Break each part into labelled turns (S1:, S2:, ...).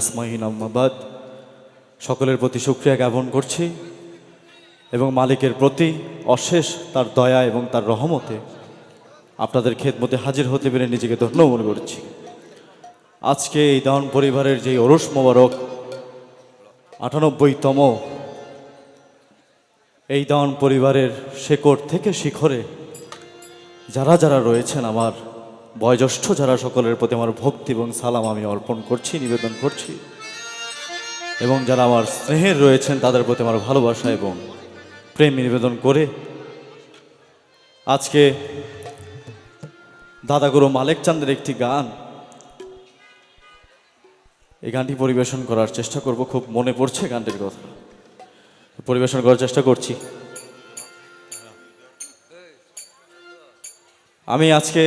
S1: আসমাইন আম্মাবাদ। সকলের প্রতি শুক্রিয়া জ্ঞাপন করছি এবং মালিকের প্রতি অশেষ তার দয়া এবং তার রহমতে আপনাদের খেদমতে হাজির হতে পেরে নিজেকে ধন্য মনে করছি। আজকে এই দান পরিবারের যে ওরস মোবারক, আটানব্বইতম এই দান পরিবারের শেকড় থেকে শিখরে যারা যারা রয়েছেন আমার বয়োজ্যেষ্ঠ, যারা সকলের প্রতি আমার ভক্তি এবং সালাম আমি অর্পণ করছি, নিবেদন করছি, এবং যারা আমার স্নেহের রয়েছেন, তাদের প্রতি আমার ভালোবাসা এবং প্রেম নিবেদন করে আজকে দাদাগুরু মালেক চাঁদের একটি গান। এই গানটি পরিবেশন করার চেষ্টা করব, খুব মনে পড়ছে গানটির কথা। পরিবেশন করার চেষ্টা করছি। আমি আজকে,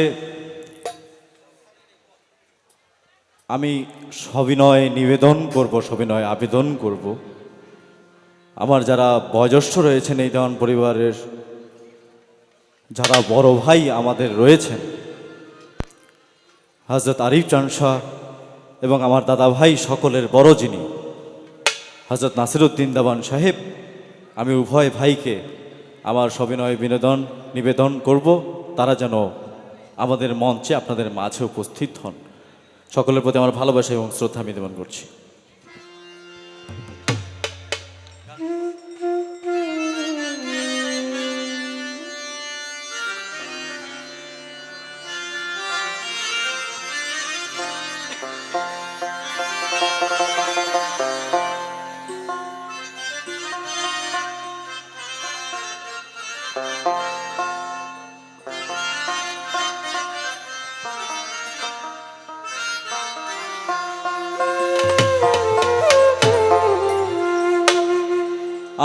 S1: আমি সবিনয় নিবেদন করব, সবিনয় আবেদন করব। আমার যারা বয়োজ্যেষ্ঠ রয়েছেন এই দেওয়ান পরিবারের, যারা বড় ভাই আমাদের রয়েছেন হজরত আরিফ চান শাহ এবং আমার দাদা ভাই সকলের বড় যিনি হজরত নাসিরুদ্দিন দাবান সাহেব, আমি উভয় ভাইকে আমার সবিনয় বিনোদন নিবেদন করব। তারা যেন আমাদের মঞ্চে আপনাদের মাঝে উপস্থিত হন। সকলের প্রতি আমার ভালোবাসা এবং শ্রদ্ধা আমি নিবেদন করছি।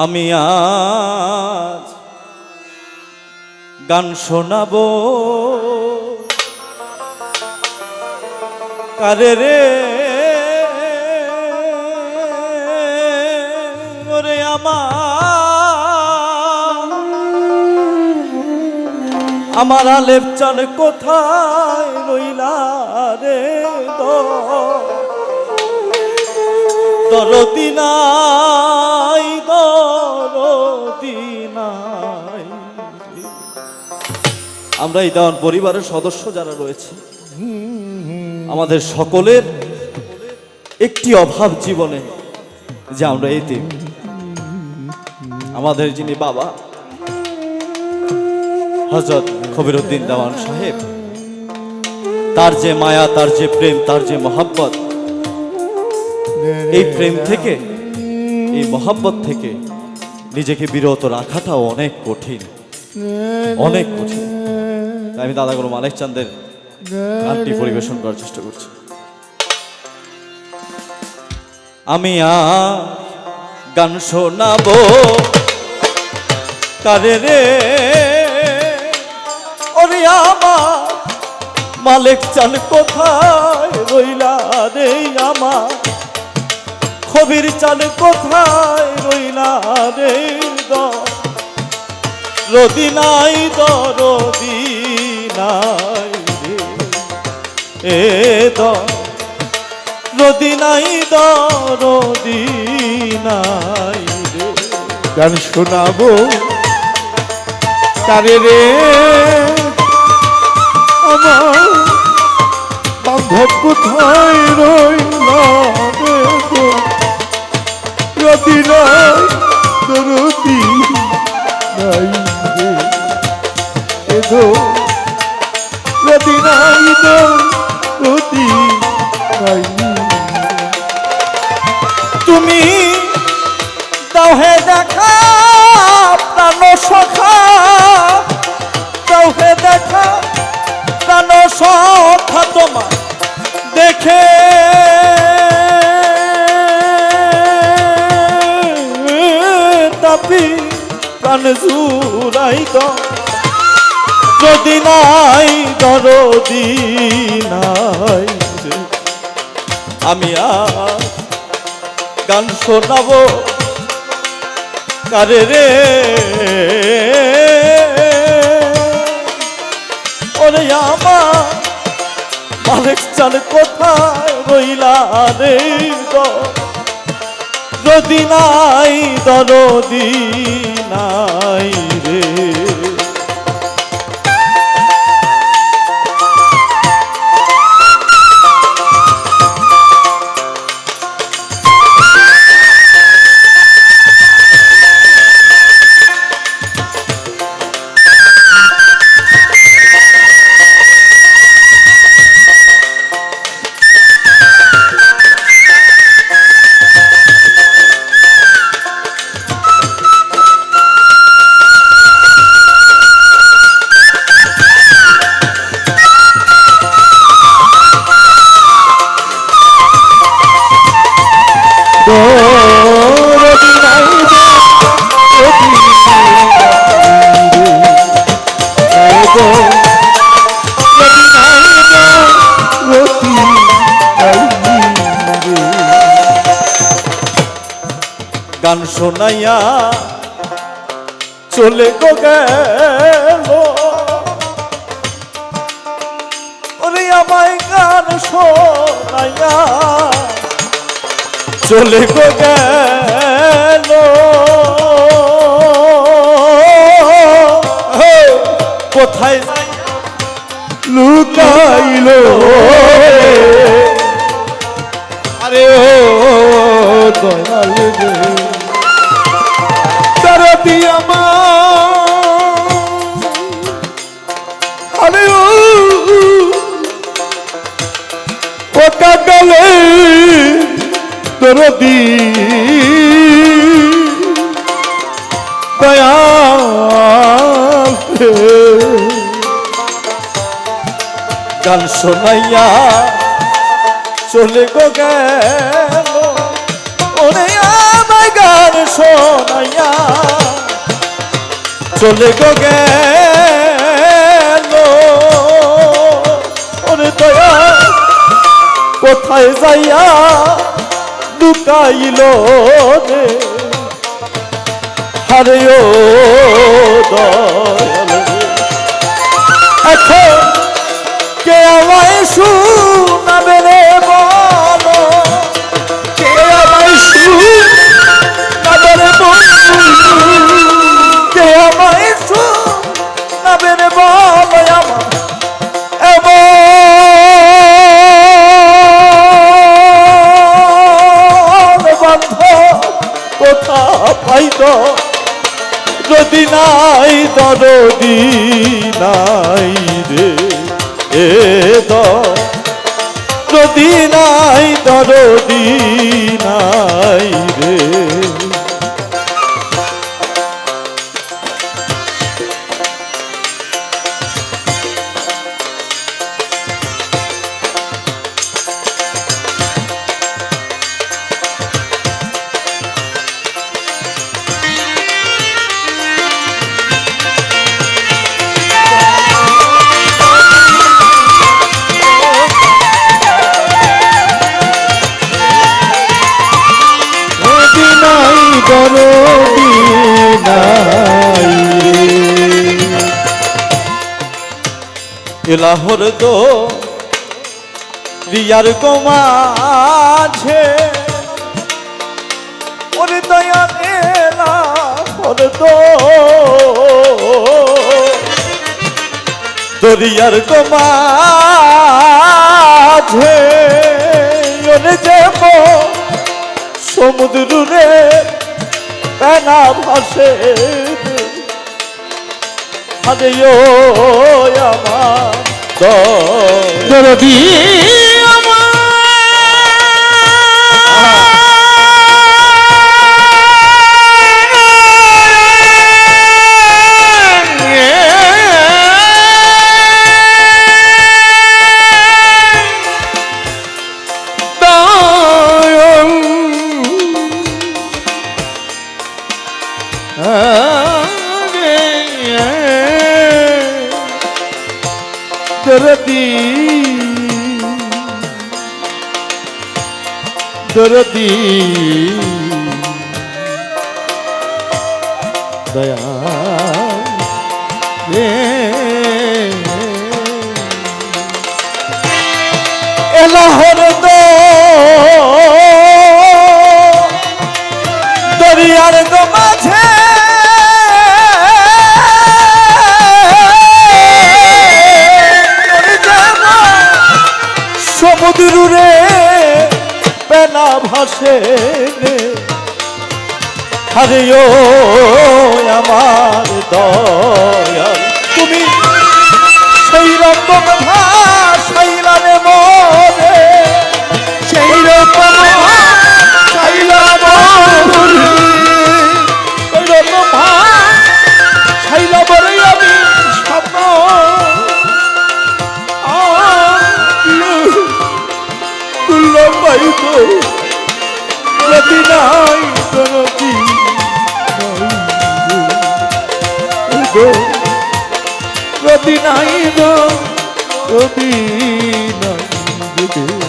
S1: আমি আজ গান শোনাবো। কারে রে? ওরে আমার। আমার আলেপ চান কোথায় রইলা রে গো আমরা এই দেওয়ান পরিবারের সদস্য যারা রয়েছে, আমাদের সকলের একটি অভাব জীবনে যে আমরা এতে। আমাদের যিনি বাবা হজরত কবিরুদ্দিন দেওয়ান সাহেব, তার যে মায়া, তার যে প্রেম, তার যে মহাব্বত, এই প্রেম থেকে, এই মহাব্বত থেকে নিজেকে বিরত রাখাটাও অনেক কঠিন অনেক কঠিন। তাই আমি দাদাগুরু মালেক চাঁদের গানটি পরিবেশন করার চেষ্টা করছি। আমি গান শোনাবো কারে রে? ওরে আমার মালিক চান কোথায় রইলা রে আমার? খবির চান কোথায় রইলা রে দ রদি নাই দ রদি নাই এ রদি নাই দ রদি নাই
S2: গান শোনাবো তারে রে। আমার বান্ধব কোথায় রইল রে গো? রতি নাই দরতি নাই রে
S1: তুমি দাও দেখা, প্রাণ সখা। দাও দেখা, প্রাণ সখা তোমার দেখে। তাপি প্রাণ জুড়াই দাও। যদি নাই দরদি নাই আমি আর গান শোনাবো কারে রে? ওরে আমার মালিক চাল কোথায় রইলা রে যদি নাই দরদি নাই শোনাইয়া চলে গো গেল। ওরে আমায় গান শোনাইয়া চলে গো গেল। কোথায়
S2: লুকাইল আরে ও, দয়াল দরদি দয়াল রে
S1: গান শোনাইয়া চলে গো গেল। আমায় গান শোনাইয়া চলে গো গেল। কোথায় যাইয়া লুকাইল হারে ও দয়াল। এখন কে আমায় শুনাবে রে বলো? কে আমায় শুনাবে রে বলো? কে আমায় শুনাবে রে বলো? পাইত যদি নাই দরদি নাই রে। এ যদি নাই নাই রে। এলাহর দো রিয়ার গোমাঝে ওরে দয়া এলাহর দো দরিয়ার গোমাঝে ওরে যাব সমুদ্র পেনা ভাসে। আরে ও আমার
S2: দরদি। দয়াল তুমি সেই রকম ভাসাইলা রে মরে সেই রকম ভাসাইলা মরে সেই রকম ভাসাইলা মরে আমি স্বপ্ন তুল্য পাইব যদি নাই তরতি রবি নাই গো রবি নাই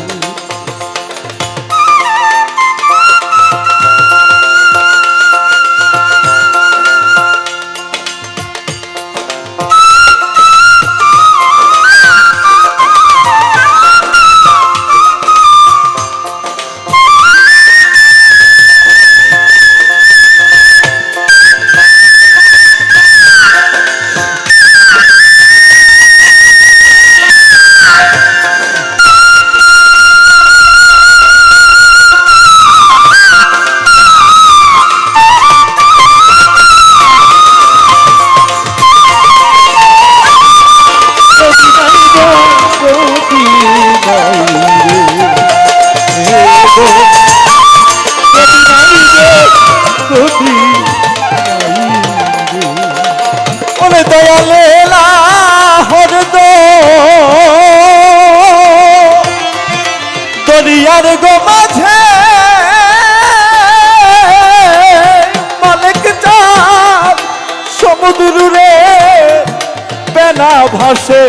S2: ভাসে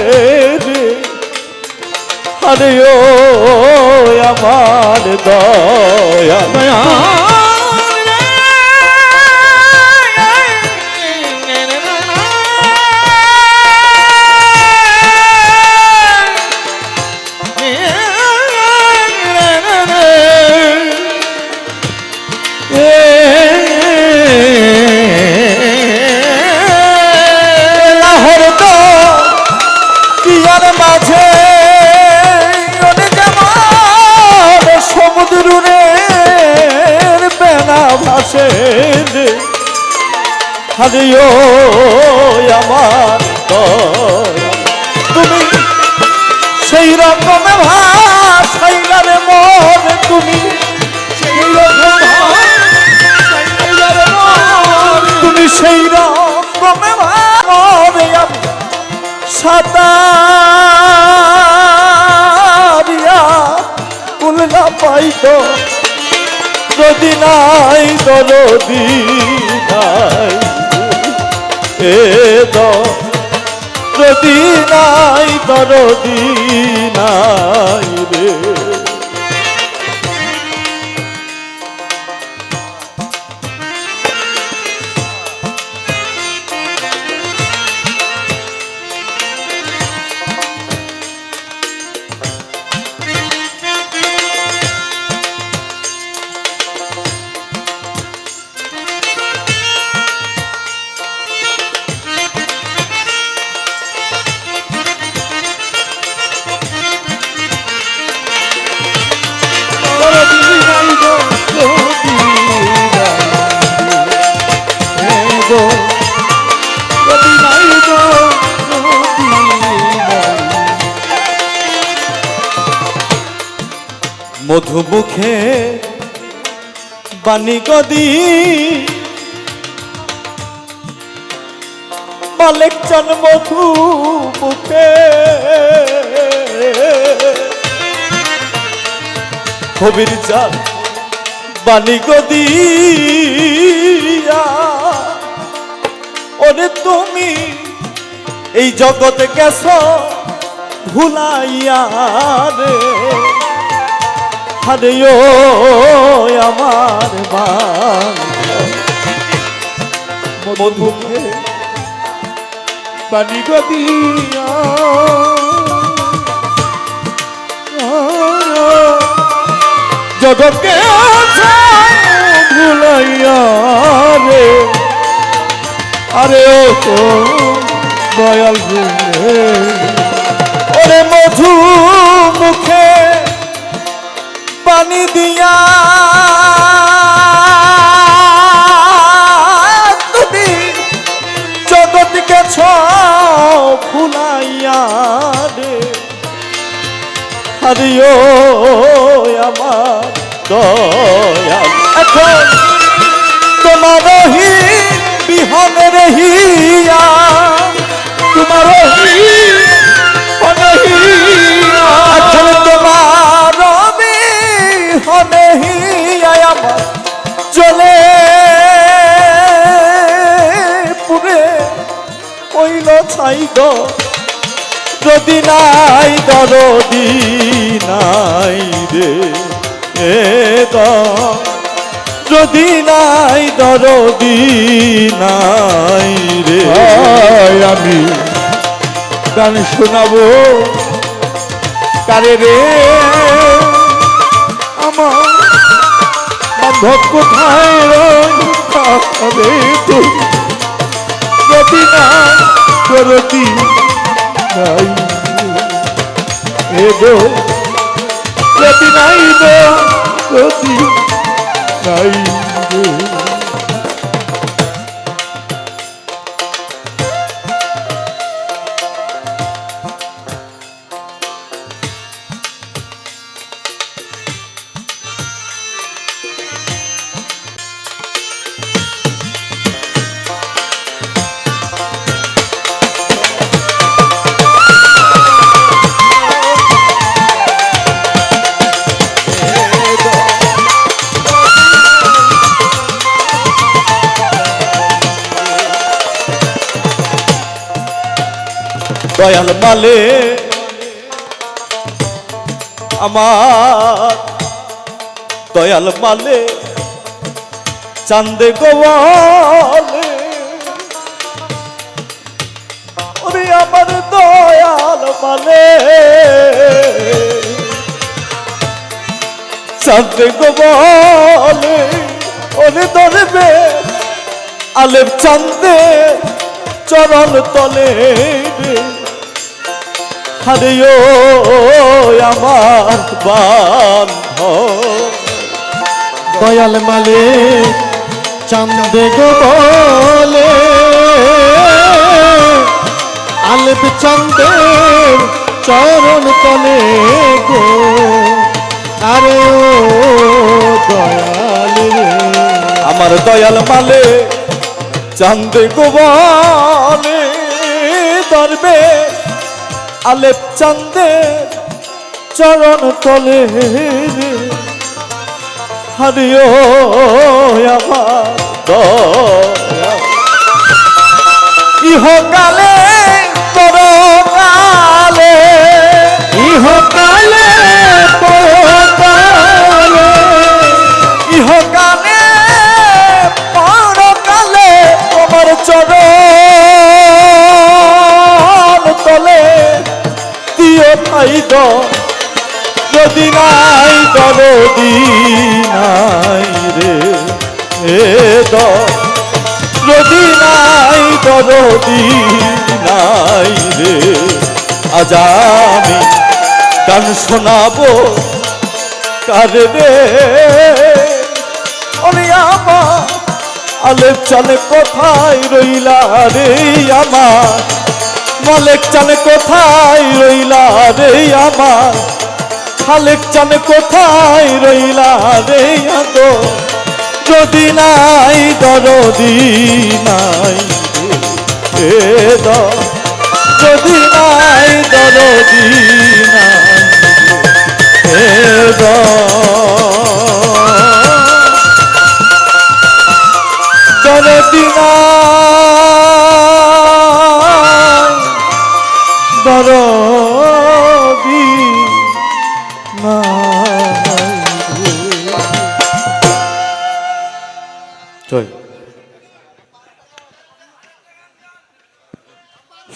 S2: রে আরে ও আমার দয়া। আরে ও আমার তুমি সেই রকম ভাসাইলার মন তুমি। তুমি। সেই রকম সাতারিয়া উল্লা পাইত। যদি নাই দরদি নাই তো যদি নাই দরদি নাই
S1: মধুমুখে বাণী গদি।
S2: মালিক চান মধু মুখে।
S1: কবির চাল
S2: বাণী গদিয়া ওরে তুমি এই জগতে গেছ
S1: ভুলাইয়া রে। আরে আমার মধুকে পানি গদিয়া জগৎকে ভুলাইয়া রে। আরে ও তো দয়াল রে ওরে মধু মুখে পানি দিয়া। তুমি জগৎকে ছ ফুলাইয়া রে হারিও আমার দয়াল। এখন তোমার হি বিহন রহিয়া ছাই গো। যদি নাই দরদি, নাই রে, এ যদি নাই দরদি, নাই রে আমি গান শোনাবো। কারে রে? আমার বান্ধব কোথায় রে? যদি নাই দরদি নাই। এগো যদি নাই গো নাই গো। দয়াল মালে আমার দয়াল মালে চান্দে গোয়ালে। ওরে আমার দয়াল মালে চান্দে গোয়ালে, ওরে ধরবে আলেপ চান্দে চরণ তলে রে। হারিও আমার বান্ধ
S2: দয়াল মালে চান্দে গো বলে, আলেপ চান্দের চরণ তলে গো। আরে দয়াল
S1: আমার দয়াল মালে চান্দে গোবালে দরবে আলেপ চান্দে চরণ তলে হারিও আমার ইহকালে ভাই দ যদি নাই দরদি নাই রে, এ দ যদি নাই দরদি নাই রে, আজ আমি গান শোনাবো কারে রে? ওরে আমার আলেপ চালে কোথায় রইলা রে আমার মালেক চালে কোথায় রইলা রে আমার? খালেক চালে কোথায় রইলা রে আদো যদি নাই দরদি নাই যদি নাই দরদি নাই দরদি নাই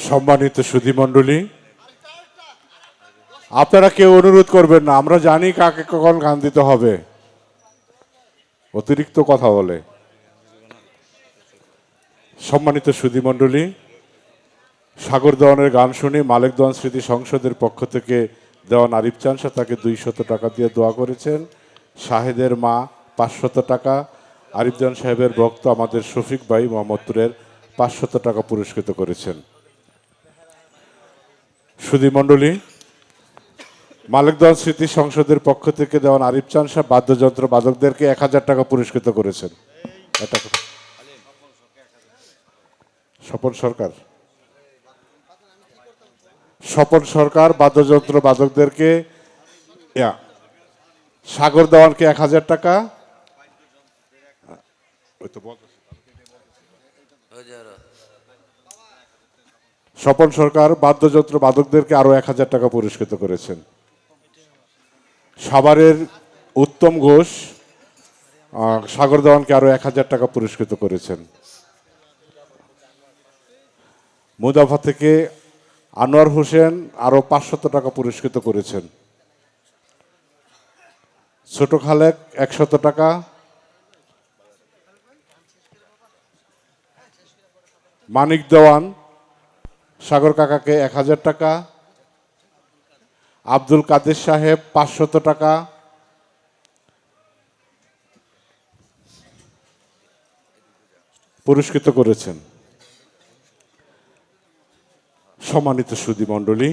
S3: সম্মানিত সুধি মন্ডলী আপনারা কেউ অনুরোধ করবেন না, আমরা জানি কাকে কখন গান দিতে হবে। অতিরিক্ত কথা বলে। সম্মানিত সুধীমণ্ডলী সাগর দেওয়ানের গান শুনে মালিক দেওয়ান স্মৃতি সংসদের পক্ষ থেকে দেওয়ান আরিফ চানসা তাকে দুইশত টাকা দিয়ে দোয়া করেছেন। শাহেদের মা পাঁচশত টাকা। আরিফ জান সাহেবের ভক্ত আমাদের শফিক ভাই মোহাম্মদপুরের পাঁচশত টাকা পুরস্কৃত করেছেন। সুধী মণ্ডলী মালিক দেওয়ান স্মৃতি সংসদের পক্ষ থেকে দেওয়ান আরিফ চানসা বাদ্যযন্ত্র বাদকদেরকে এক হাজার টাকা পুরস্কৃত করেছেন। এটা সরকার। স্বপন সরকার, বাদ্যযন্ত্র বাদকদেরকে সাগর দেওয়ানকে এক হাজার টাকা। স্বপন সরকার, বাদ্যযন্ত্র বাদকদেরকে আরও এক হাজার টাকা পুরস্কৃত করেছেন। সাভারের উত্তম ঘোষ সাগর দেওয়ানকে আরও এক হাজার টাকা পুরস্কৃত করেছেন। মুদাফা থেকে আনোয়ার হোসেন আরও পাঁচশত টাকা পুরস্কৃত করেছেন। ছোট খালেক একশত টাকা। মানিক দেওয়ান সাগর কাকাকে এক হাজার টাকা। আব্দুল কাদের সাহেব পাঁচশত টাকা। পুরস্কৃত করেছেন। সম্মানিত সুদী মণ্ডলী